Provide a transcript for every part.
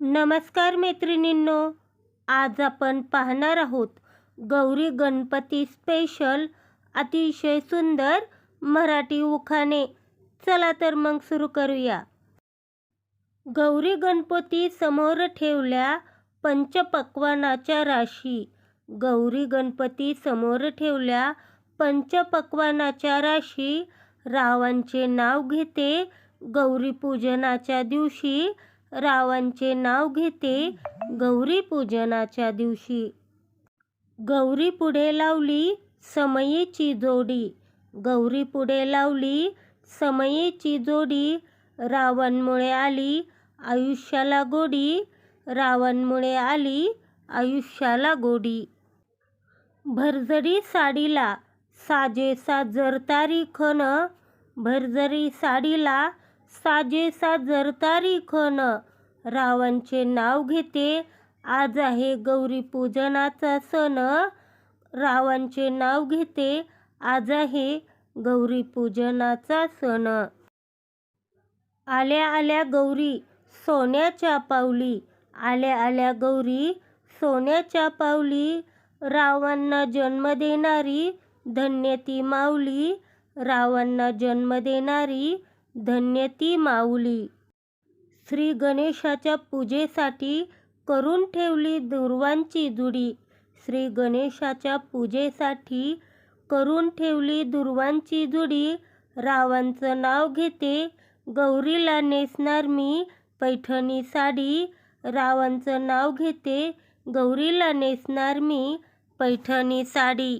नमस्कार मैत्रिणींनो आज आपण पाहणार आहोत गौरी गणपती स्पेशल अतिशय सुंदर मराठी उखाणे. चला तर मग सुरू करूया. गौरी गणपती समोर ठेवल्या पंचपक्वानाच्या राशी. गौरी गणपती समोर ठेवल्या पंचपक्वानाच्या राशी. रावांचे नाव घेते गौरी पूजनाच्या दिवशी रावांचे नाव घेते गौरी पूजनाच्या दिवशी. गौरी पुढे लावली समयीची जोडी. गौरी पुढे लावली समयीची जोडी. रावणमुळे आली आयुष्याला गोडी. रावणमुळे आली आयुष्याला गोडी. भरजरी साडीला साजे साजर तारीखन भरजरी साडीला साजेसा साजर तारीखन रावणचे नाव घेते. आज आहे गौरी पूजनाचा सण. रावणचे नाव घेते. आज आहे गौरी पूजनाचा सण. आल्या आल्या गौरी सोन्याच्या पावली. आल्या आल्या गौरी सोन्याच्या पावली. रावांना जन्म देणारी धन्य ती माऊली. रावांना जन्म देणारी धन्य ती माऊली. श्री गणेशाच्या पूजेसाठी करून ठेवली दुर्वांची जुडी श्री गणेशाच्या पूजेसाठी करून ठेवली दुर्वांची जुडी रावांचं नाव घेते गौरीला नेसणार मी पैठणी साडी. रावांचं नाव घेते गौरीला नेसणार मी पैठणी साडी.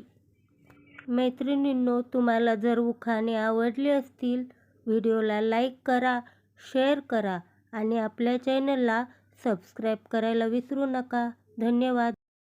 मैत्रिणींनो तुम्हाला जर उखाणे आवडले असतील व्हिडिओला लाईक करा शेअर करा आणि आपल्या चॅनलला सबस्क्राईब करायला विसरू नका. धन्यवाद.